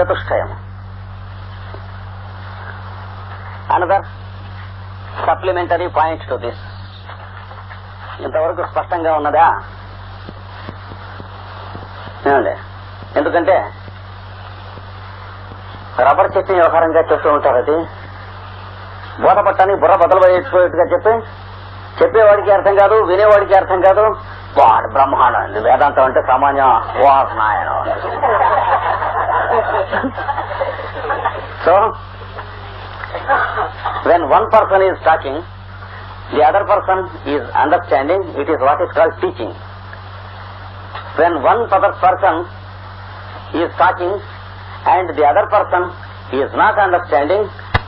చతుష్టయం. Another supplementary point to this ఇంతవరకు స్పష్టంగా ఉన్నదా? ఏమండి? ఎందుకంటే రబ్బర్ చెట్టు వ్యవహారంగా చెప్తూ ఉంటారు అది. బోధ పట్టానికి బుర్ర బదలు పోయేట్టుగా చెప్పి చెప్పేవాడికి అర్థం కాదు వినేవాడికి అర్థం కాదు. వాడు బ్రహ్మాండం. అండి వేదాంతం అంటే సామాన్య వాడు నాయన So when one person is talking the other person is understanding it is what is called teaching when one other person is talking and the other person is not understanding,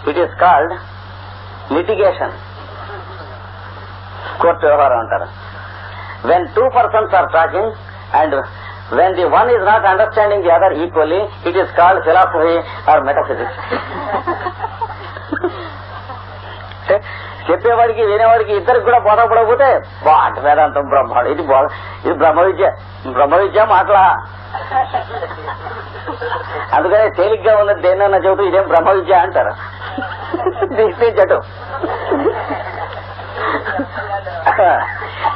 it is called litigation. Court వ్యవహారం అంటారు when two persons are talking and when the one is not understanding the other equally it is called philosophy or metaphysics చెప్పేవాడికి వినేవాడికి ఇద్దరికి కూడా బోధపడకపోతే బాట వేదాంతం బ్రహ్మాడు ఇది బోధ ఇది బ్రహ్మ విద్య బ్రహ్మ విద్య మాటలా అందుకనే తేలిగ్గా ఉన్నది దేనన్నా చెబుతూ ఇదేం బ్రహ్మ విద్య అంటారు చటు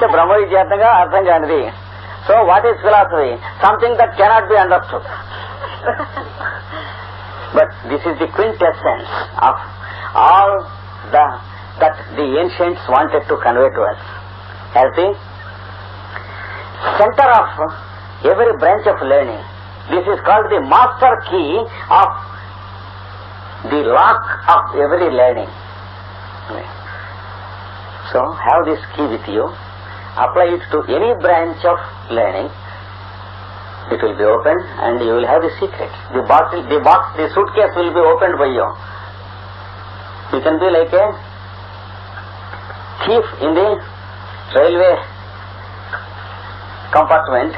బ్రహ్మ విద్యార్థంగా అర్థం కానిది So what is philosophy? Something that cannot be understood. but this is the quintessence of all the that the ancients wanted to convey to us. As the center of every branch of learning. This is called the master key of the lock of every learning. So have this key with you. Apply it to any branch of learning, it will be opened and you will have the secret. The box, the box, the suitcase will be opened by you. You can be like a thief in the railway compartment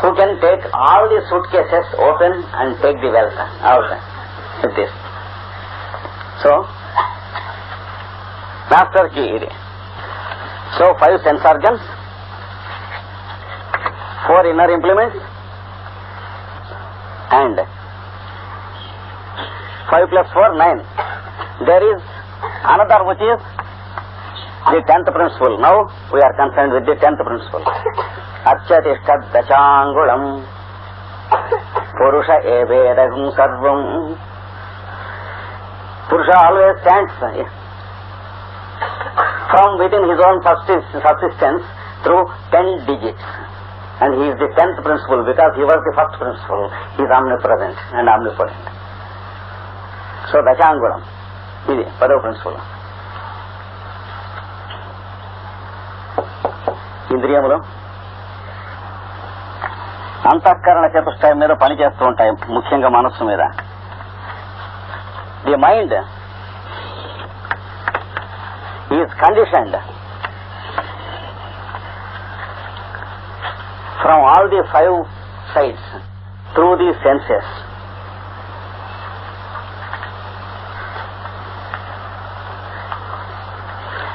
who can take all the suitcases open and take the wealth out with this. So, master key. So, five sense organs four inner implements and 5 plus 4, 9. There is another which is the tenth principle. Now we are concerned with the tenth principle. Archatishtat dashangulam Purusha evedahum sarvam Purusha always stands from within his own subsistence through ten digits. and he's the tenth principal because he was the first principal he's omnipresent and omnipresent so దశాంగుళం ఇది పదవ principal ఇంద్రియములు అంతఃకరణ చతుష్టయం మీద పనిచేస్తూ ఉంటాయి ముఖ్యంగా మనస్సు మీద the mind is conditioned from all the five sides through the senses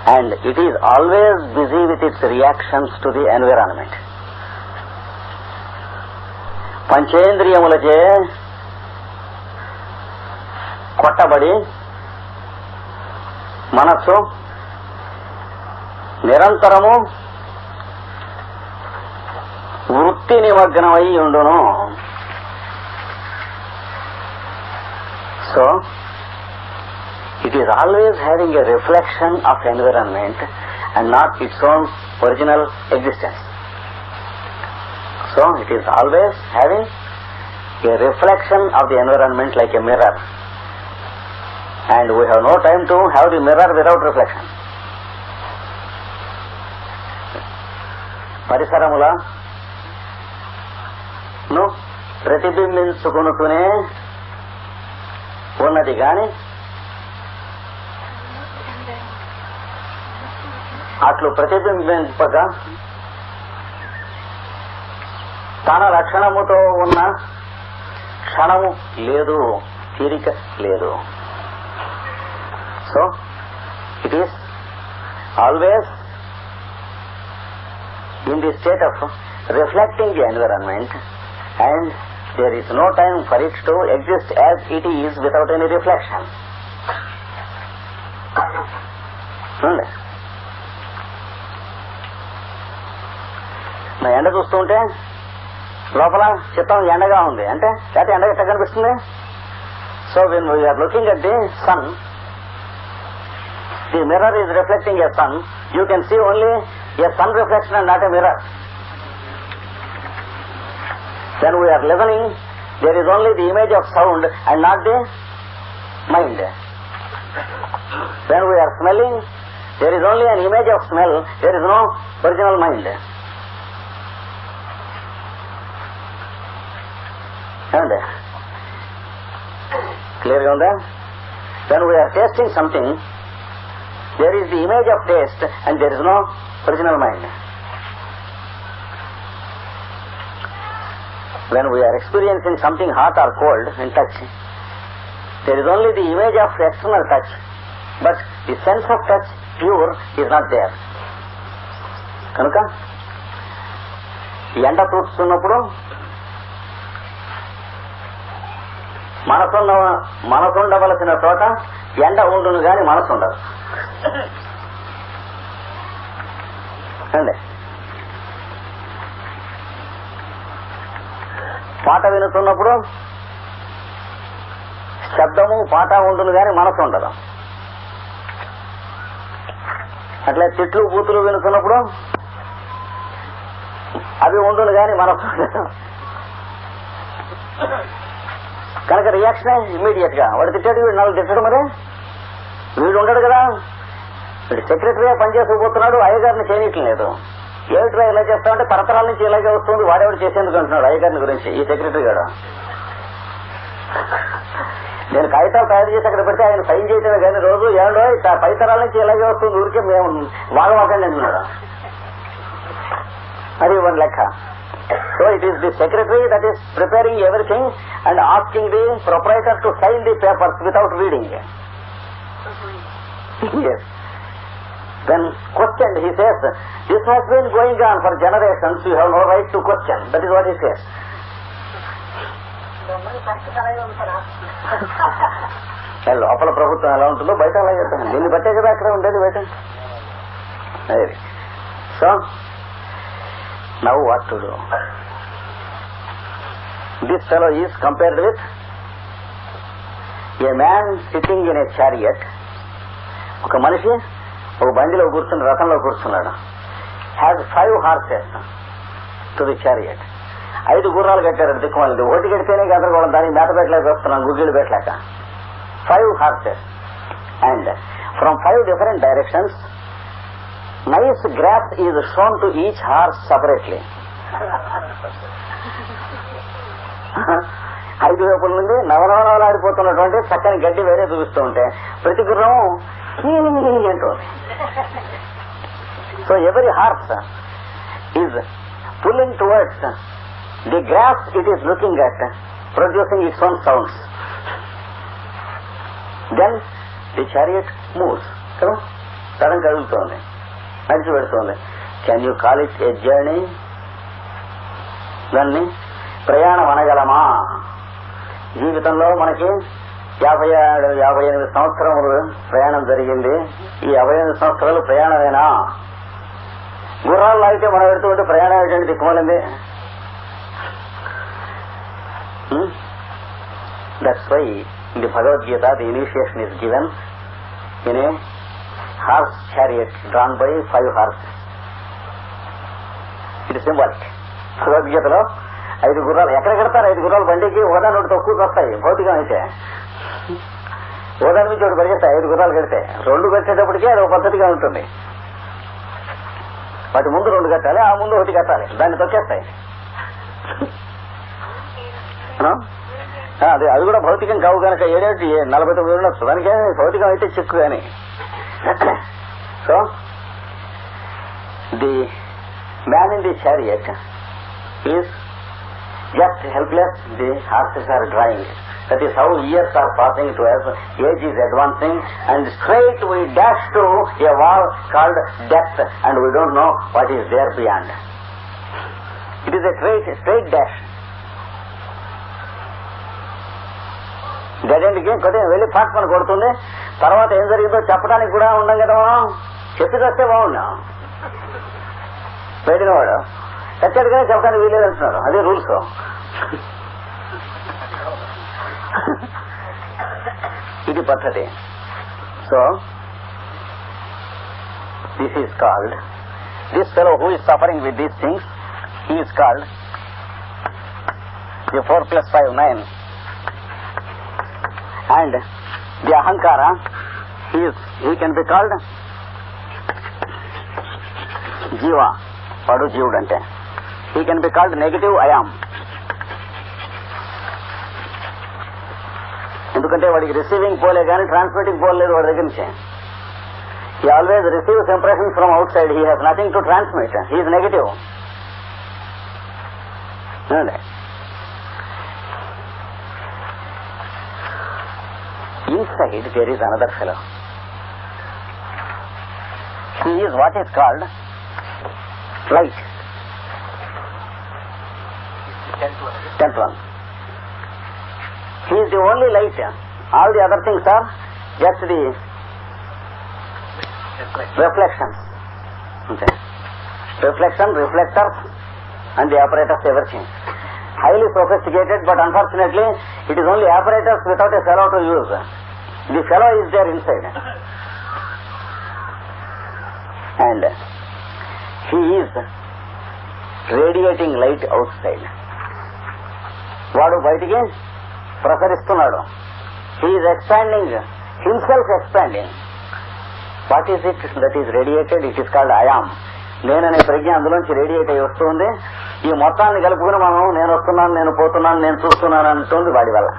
and it is always busy with its reactions to the environment. పంచేంద్రియములచే కొట్టబడి మనస్సు నిరంతరము వృత్తి నిమగ్నమై ఉండును so it is always having a reflection of environment and not its own original existence. So it is always having a reflection of the environment like a mirror. And we have no time to have the mirror without reflection. పరిసరముల ను ప్రతిబింబించుకునుకునే ఉన్నది కాని అట్లు ప్రతిబింబింపక తన లక్షణముతో ఉన్న క్షణము లేదు తీరిక లేదు. So it is always in the state of reflecting the environment And there is no time for it to exist as it is without any reflection. చూడండి నా ఎండ చూస్తూ ఉంటే లోపల చిత్తం ఎండగా ఉంది అంటే లేకపోతే ఎండ ఎట్లా కనిపిస్తుంది so when we are looking at the sun the mirror is reflecting a sun you can see only a sun reflection and not a mirror when we are listening, there is only the image of sound and not the mind. When we are smelling, there is only an image of smell, there is no original mind. And clear on that? When we are tasting something, there is the image of taste and there is no original mind. When we are experiencing something hot or cold in touch, there is only the image of external touch, but the sense of touch pure is not there. కనుక ఎండ చూస్తున్నప్పుడు మనసున్న మనసుండవలసిన చోట ఎండ ఉండును గాని మనసు ఉండదు అండి పాట వినుతున్నప్పుడు శబ్దము పాట ఉండును కానీ మనసు ఉండదు. అట్లా చెట్లు బూతులు వినుతున్నప్పుడు అవి ఉండును కానీ మనసు ఉండదు. కనుక రియాక్షన్ ఇమ్మీడియట్గా. వాడు తిట్టాడు వీడు నాలుగు తిట్టడు మరి. వీడు ఉండడు కదా. వీడు సెక్రటరీగా పనిచేసుకుపోతున్నాడు అయ్యగారిని చేయట్లేదు ఏమిట్రా ఇలా చేస్తామంటే తరతరాల నుంచి ఇలాగే వస్తుంది వాడేవాడు చేసేందుకు అంటున్నాడు అయ్యగారిని గురించి ఈ సెక్రటరీ గారు. నేను కాగితాలు తయారు చేసి అక్కడ పెడితే ఆయన సైన్ చేయటమే కానీ రోజు ఏడో పై తరాల నుంచి ఇలాగే వస్తుంది ఊరికే మేము వాగవాకండి అంటున్నాడు అది వన్ లెక్క. So it is the secretary that is preparing everything and asking the proprietor to sign the papers without reading yes. When questioned, he says, this has been going on for generations, you have no right to question. That is what he says. లోపల ప్రభుత్వం ఎలా ఉంటుందో బయట అలాగే ఉంటుంది దీన్ని బట్టే కదా అక్కడ ఉండేది బయట అది so now what to do this fellow is compared with a man sitting in a chariot ఒక మనిషి ఒక బండిలో కూర్చుని రథంలో కూర్చున్నాడు has five horses to the chariot ఐదు గుర్రాలు కట్టారు దిక్కుమాలి ఒకటి కడితేనే గందరగోళం దానికి మేత పెట్టలేక వస్తున్నాం గుగ్గిలు పెట్టలేక five horses and from five different directions nice grass is shown to each horse separately ఐదు వైపుల నుండి నవనవనవలాడిపోతున్నటువంటి చక్కని గడ్డి వేరే చూపిస్తూ ఉంటే ప్రతి గుర్రం అంటుంది so every horse is pulling towards the grass it is looking at producing its own sounds then the chariot moves కదా తరం కదులుతోంది నడిచి పెడుతోంది. Can you call it a journey దాన్ని ప్రయాణం అనగలమా? జీవితంలో మనకి యాభై ఏడు యాభై ఎనిమిది సంవత్సరములు ప్రయాణం జరిగింది. ఈ యాభై ఎనిమిది సంవత్సరాలు ప్రయాణమేనా? గుర్రాల్లో అయితే మనం పెడుతూ ప్రయాణం ఏంటంటే దిక్కుమలింది that's why the Bhagavadgita the initiation is given in a horse chariot drawn by five horse it symbolic భగవద్గీతలో ఐదు గుర్రాలు. ఎక్కడ కడతారు? ఐదు గుర్రాలు బండికి? ఓదాని ఒకటి తక్కువకి వస్తాయి. భౌతికం అయితే. ఓదాని నుంచి ఒకటి పరిగెత్తాయి. ఐదు గుర్రాలు కడితే. రెండు కట్టేటప్పటికే అది ఒక పద్ధతిగా ఉంటుంది. వాటి ముందు రెండు కట్టాలి ఆ ముందు ఒకటి కట్టాలి. దాన్ని తొక్కేస్తాయి. అదే. అది కూడా భౌతికం కావు కనుక ఏడేటి నలభై తొమ్మిది ఉండొచ్చు. దానికే భౌతికం అయితే చిక్కు కానీ so the man in the chariot is just helpless, the horses are drying. That is how years are passing to us, age is advancing, and straight we dash to a wall called death, and we don't know what is there beyond. It is a straight, straight dash. Dead ఎండ్కి కొద్దిగా వెళ్ళి pot పని కొడుతుంది తర్వాత ఏం జరిగిందో చెప్పడానికి కూడా ఉండం కదా మనం చెప్పి వస్తే బాగున్నాం పెట్టిన వాడు చచ్చాడుగానే చెప్పడానికి వీలేదు అంటున్నారు అదే రూల్స్ ఇది పద్ధతి so this is called this fellow who is suffering with these things he is called the four plus five nine and the ahamkara he's he can be called jiva వాడు జీవుడు అంటే he can be called negative I am ఎందుకంటే వాడికి receiving పోలే కానీ transmitting పోలేదు వాడి దగ్గర నుంచి he always receives impression from outside he has nothing to transmit he is negative inside there is another fellow. He is what is called light. Tenth one. He is the only light. All the other things are just the reflections. Okay. Reflection, reflectors, and the apparatus, everything. Highly sophisticated, but unfortunately, it is only apparatus without a fellow to use. The fellow is there inside. And he is light outside వాడు బయటికి ప్రసరిస్తున్నాడు. He is expanding himself expanding what is it that is radiated it is called I am నేననే ప్రజ్ఞ అందులోంచి radiate అయి వస్తుంది. ఈ మొత్తాన్ని కలుపుకుని మనం నేను వస్తున్నాను నేను పోతున్నాను నేను చూస్తున్నాను అంటుంది వాడి వల్ల.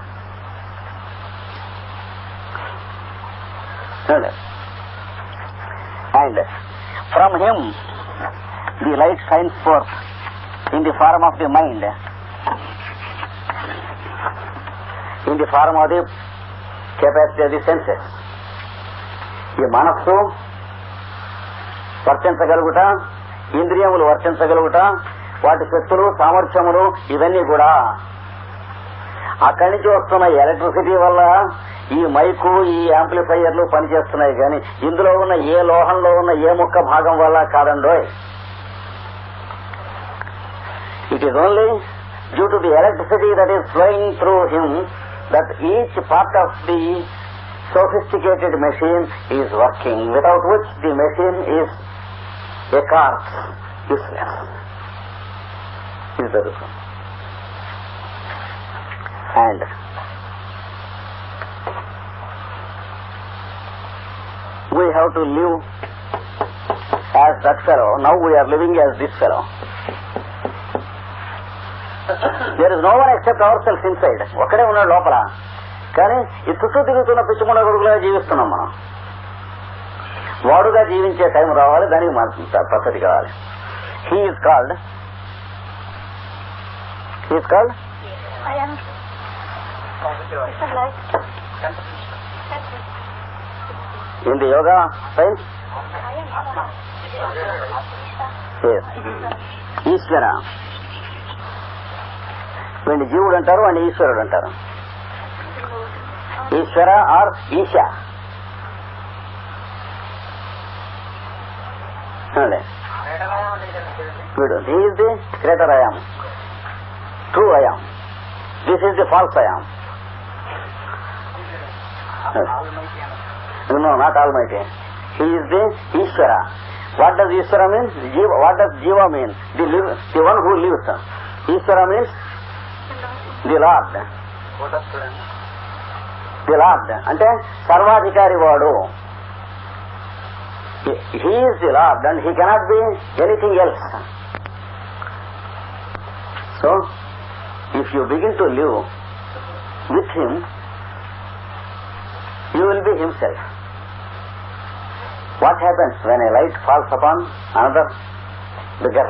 And from him the light shines forth in the form of the mind in the form of the capacity of the senses ఈ మనస్సు వర్తించగలుగుట ఇంద్రియములు వర్తించగలుగుట వాటి శక్తులు సామర్థ్యములు ఇవన్నీ కూడా. అక్కడి నుంచి వస్తున్న ఎలక్ట్రిసిటీ వల్ల ఈ మైకు ఈ యాంప్లిఫైయర్లు పనిచేస్తున్నాయి కానీ ఇందులో ఉన్న ఏ లోహంలో ఉన్న ఏ ముక్క భాగం వల్ల కాదండోయ్. It is only due to the electricity that is flowing through him that each part of the sophisticated machine is working, without which the machine is a corpse, useless. Is the reason. And we have to live as that fellow. Now we are living as this fellow. There is no one except ourselves inside. ఒక్కడే ఉన్నాడు లోపల. కానీ ఈ చుట్టూ తిరుగుతున్న పిచ్చిముండ కొడుకులుగా జీవిస్తున్నాం మనం. వాడుగా జీవించే టైం రావాలి దానికి పద్ధతి కావాలి. He is called he is called the yoga? Science. Ishwara వీడిని జీవుడు అంటారు వాడిని ఈశ్వరుడు అంటారు ఈశ్వర ఆర్ ఈశ అవునులే. వీడు is the greater I am true I am this is the false I am no not almighty he is the Ishvara what does Ishvara means jiva what does jiva mean the live the one who lives Ishvara means the lord the lord అంటే సర్వాధికారి వాడు he is the lord and he cannot be anything else so if you begin to live with him you will be himself. What happens when a light falls upon another bigger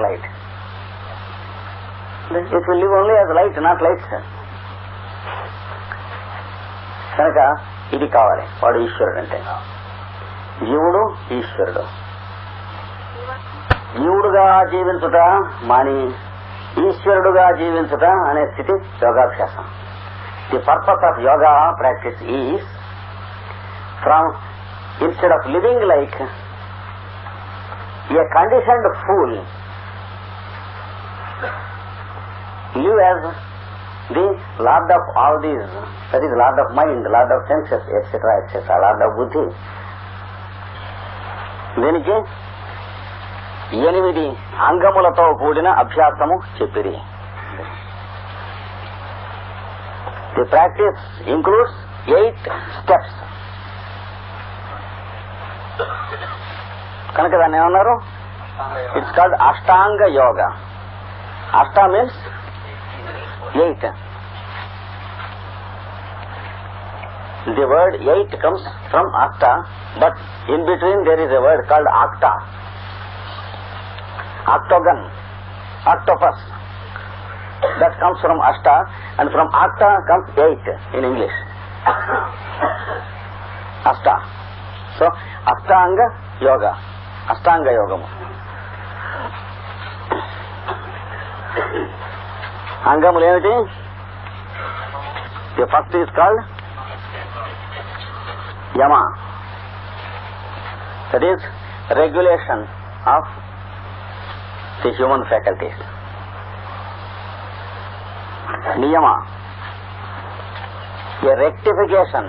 light? Then It will live only as light, not light. కనుక ఇది కావాలి వాడు ఈశ్వరుడు అంటే జీవుడు ఈశ్వరుడు జీవుడుగా జీవించుట మాని ఈశ్వరుడుగా జీవించుట అనే స్థితి యోగాభ్యాసం The purpose of yoga practice is from instead of living like a conditioned fool, you as the lord of all these, that is lord of mind, lord of senses, etc., etc., lord of buddhi. దీనికి ఎనిమిది అంగములతో కూడిన అభ్యాసము చెప్పిరి the practice includes eight steps కనుక దాన్ని ఏమన్నారు it's called ashtanga yoga ashta means eight. The word Yait comes from akta, but in between there is a word called akta, octagon, octopus. That comes from ashta, and from akta comes Yait in English. Ashta. So, Astanga Yoga. Astanga Yoga. Hangam? The first is called Yama. That is regulation of the human faculties. Niyama. A rectification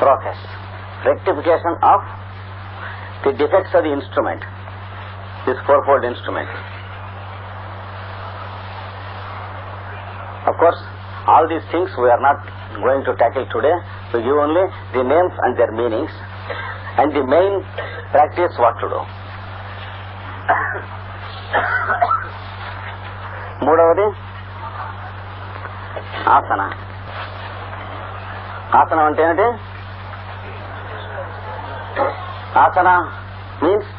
process. Rectification of the defects of the instrument. This fourfold instrument. Of course, all these things we are not going to tackle today. We give only the names and their meanings and the main practice what to do. మూడవది ఆసన ఆసనం అంటే ఏమిటి asana means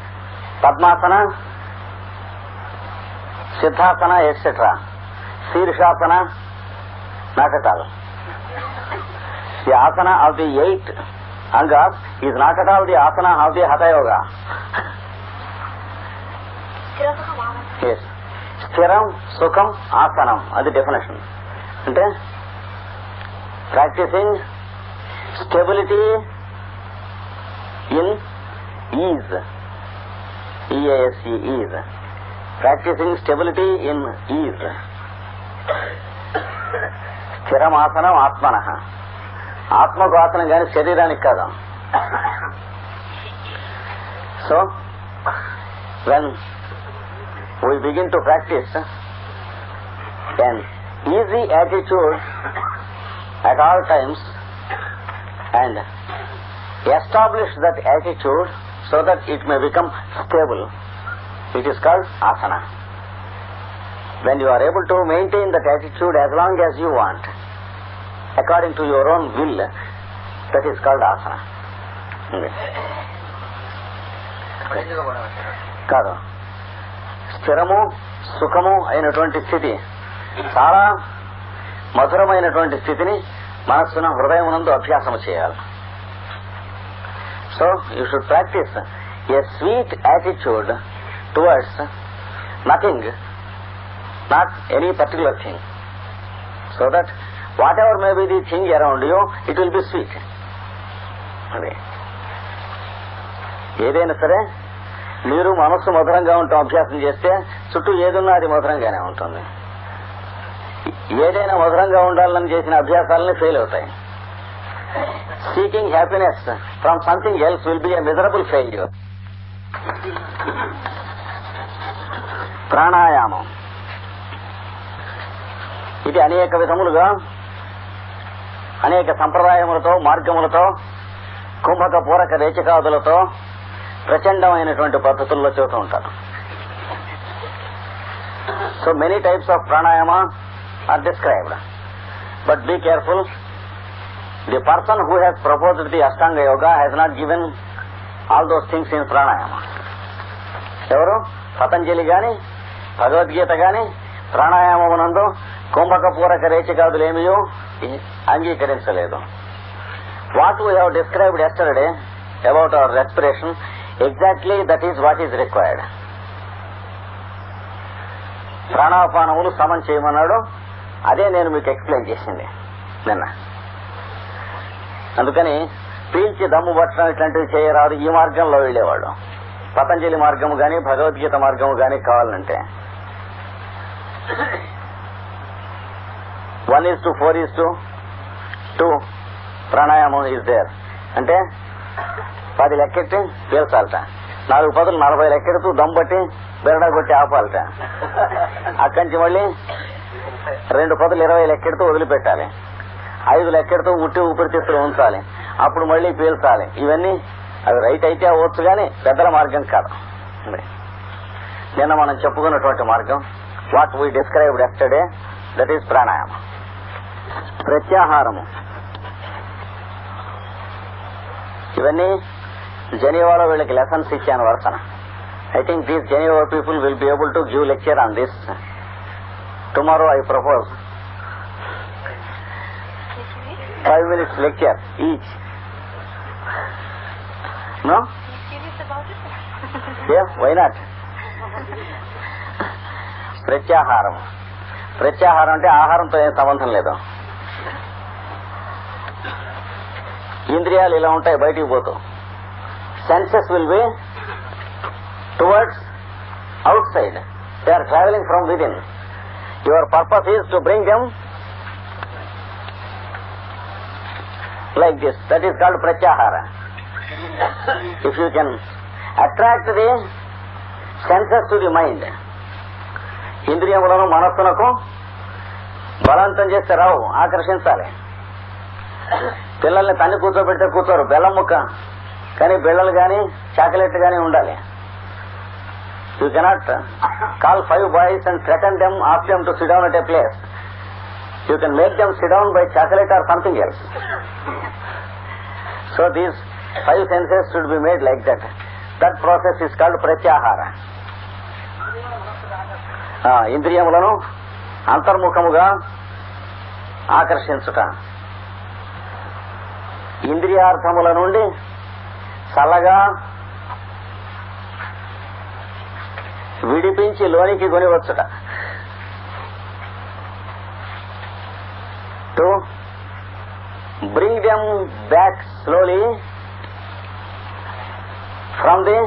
padmasana siddhasana etcetera Shirshasana నాటకాలు the asana of the eight angas is not at all the asana of the hatha yoga. Yes. స్థిరం సుఖం ఆసనం అది definition అంటే practising stability in is ease is practising stability in is స్థిరమాసనం ఆత్మన ఆత్మకు ఆసనం కానీ శరీరానికి కాదు so when we begin to practise an easy attitude at all times and establish that attitude so that it may become stable. It is called asana. When you are able to maintain that attitude as long as you want, according to your own will, that is called asana. కాదు స్థిరము సుఖము అయినటువంటి స్థితి చాలా మధురమైనటువంటి స్థితిని మనస్సున హృదయమునందు అభ్యాసము చేయాలి so you should practise a sweet attitude towards nothing not any particular thing so that whatever may be the thing around you it will be sweet అదే ఏదైనా సరే మీరు మనస్సు మధురంగా ఉంటాం అభ్యాసం చేస్తే చుట్టూ ఏదున్నా అది మధురంగానే ఉంటుంది. ఏదైనా మధురంగా ఉండాలని చేసిన అభ్యాసాలని ఫెయిల్ అవుతాయి. Seeking happiness from something else will be a miserable failure ప్రాణాయామం. ఇది అనేక విధములుగా అనేక సంప్రదాయములతో మార్గములతో కుంభక పూరక రేచకాదులతో ప్రచండమైనటువంటి పద్ధతుల్లో చూస్తూ ఉంటారు. So many types of pranayama are described but be careful the person who has proposed the ashtanga yoga has not given all those things in pranayama ఎవరు? పతంజలి గాని భగవద్గీత గాని ప్రాణాయామమునందు కుంభక పూరక రేచకాదులేమియో అంగీకరించలేదు. What we have described yesterday about our respiration exactly that is what is required ప్రాణాపానములు సమం చేయమన్నాడు అదే నేను మీకు ఎక్స్ప్లెయిన్ చేసింది నిన్న. అందుకని పీల్చి దమ్ము పట్టడం ఇట్లాంటివి చేయరాదు ఈ మార్గంలో వెళ్ళేవాడు. పతంజలి మార్గము గాని భగవద్గీత మార్గము గాని కావాలంటే. One is to four is to two pranayama is there అంటే పది లెక్కెట్టి పీల్చాలట నాలుగు పదులు నలభై లెక్కెడుతూ దమ్ బట్టి బెరడా కొట్టి ఆపాలట అక్కడి నుంచి మళ్ళీ రెండు పదులు ఇరవై లెక్కెడుతూ వదిలిపెట్టాలి. ఐదు లెక్కెడుతూ ఉట్టి ఊపిరితిత్తులు ఉంచాలి. అప్పుడు మళ్ళీ పీల్చాలి. ఇవన్నీ అవి రైట్ అయితే అవ్వచ్చు కానీ పెద్దల మార్గం కాదు. నిన్న మనం చెప్పుకున్నటువంటి మార్గం what we describe yesterday that is ప్రాణాయామం ప్రత్యాహారము. ఇవన్నీ జెనీవాలో వీళ్ళకి లెసన్స్ ఇచ్చాను వరుసన. I think these Geneva people will be able to give lecture on this tomorrow I propose five minutes lecture each no why not ప్రత్యాహారం ప్రత్యాహారం అంటే ఆహారంతో ఏం సంబంధం లేదు. ఇంద్రియాలు ఇలా ఉంటాయి బయటికి పోతాం. Senses will be towards outside they are travelling from within your purpose is to bring them like this that is called pratyahara if you can attract the senses to the mind ఇంద్రియములను మనస్సునకు బలవంతం చేస్తే రావు ఆకర్షించాలి. పిల్లల్ని తన్ని కూర్చోబెడితే కూర్చోరు. బెల్లం ముక్క. కానీ బిళ్ళలు కానీ చాక్లెట్ కానీ ఉండాలి. You cannot call five boys and threaten them of them to sit down at a place you can make them sit down by chocolate or something else so these five senses should be made like that that process is called pratyahara ఇంద్రియములను అంతర్ముఖముగా ఆకర్షించుట. ఇంద్రియార్థముల నుండి చల్లగా విడిపించి లోనికి కొనివచ్చుట to bring them back slowly from the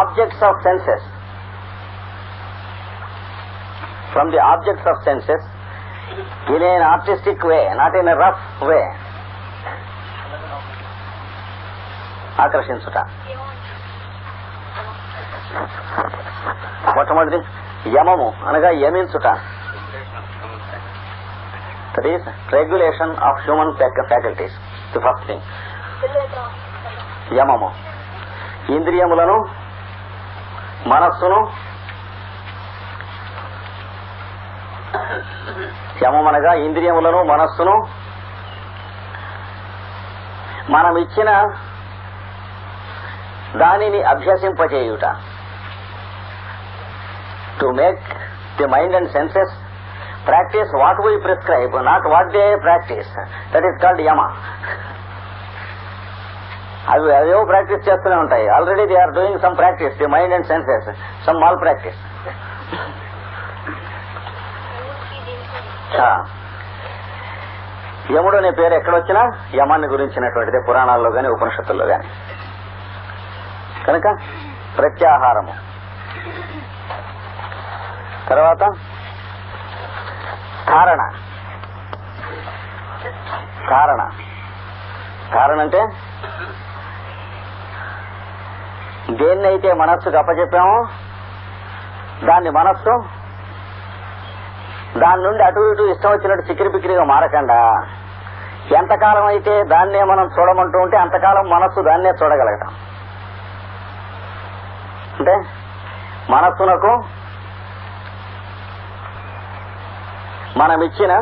objects of senses from the objects of senses in an artistic way, not in a rough way. ఆకర్షించుట. మొట్టమొదటి యమము అనగా యమించుట. That is regulation of human faculties the first thing యమము. ఇంద్రియములను మనస్సును యమమనగా ఇంద్రియములను మనస్సును మనం ఇచ్చిన Hmm. దానిని అభ్యసింపజేయుట. To make the mind and senses practise what we prescribe not what they practise that is called yama అవి అవేవో ప్రాక్టీస్ చేస్తూనే ఉంటాయి. Already they are doing some practice the mind and senses some malpractice యముడు అనే పేరు ఎక్కడొచ్చినా యమాన్ని గురించినటువంటిదే పురాణాల్లో కానీ ఉపనిషత్తుల్లో గాని. కనుక ప్రత్యాహారము. తర్వాత ధారణ. ధారణ. ధారణ అంటే దేన్నైతే మనస్సుకు అప్పచెప్పామో దాన్ని మనస్సు దాని నుండి అటు ఇటు ఇష్టం వచ్చినట్టు చిక్కిరి బిక్కిరిగా మారకుండా. ఎంతకాలం అయితే దాన్నే మనం చూడమంటూ ఉంటే అంతకాలం మనస్సు దాన్నే చూడగలగటం. అంటే మనస్సునకు మనమిచ్చిన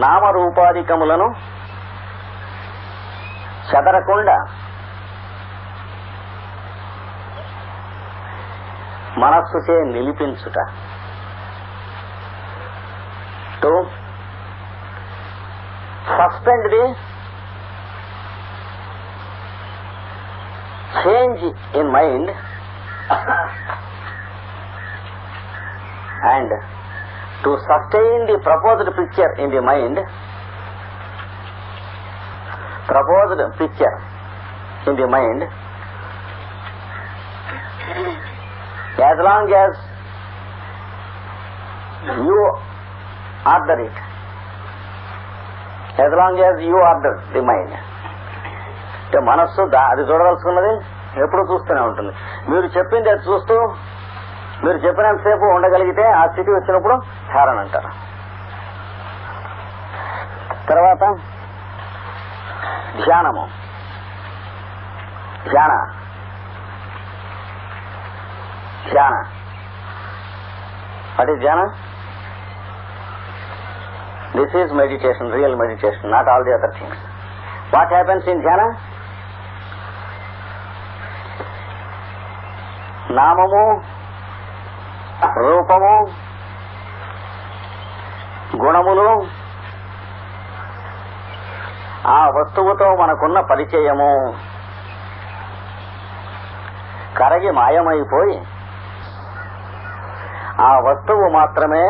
నామరూపాధికములను చెదరకుండా మనస్సుచే నిలిపించుట. To suspend the change in mind And to sustain the proposed picture in the mind, proposed picture in the mind, as long as you order it, as long as you order the mind, అంటే మనస్సు దా- అది చూడవలసుకున్నది ఎప్పుడు చూస్తూనే ఉంటుంది. మీరు చెప్పింది అది చూస్తూ మీరు చెప్పినంతసేపు ఉండగలిగితే ఆ స్థితి వచ్చినప్పుడు ధారణ అంటారు. తర్వాత ధ్యానము. ధ్యాన. ధ్యాన. What is dhyana? This is meditation real meditation not all the other things what happens in dhyana? నామము రూపము గుణములు ఆ వస్తువుతో మనకున్న పరిచయము. కరగి మాయమైపోయి ఆ వస్తువు మాత్రమే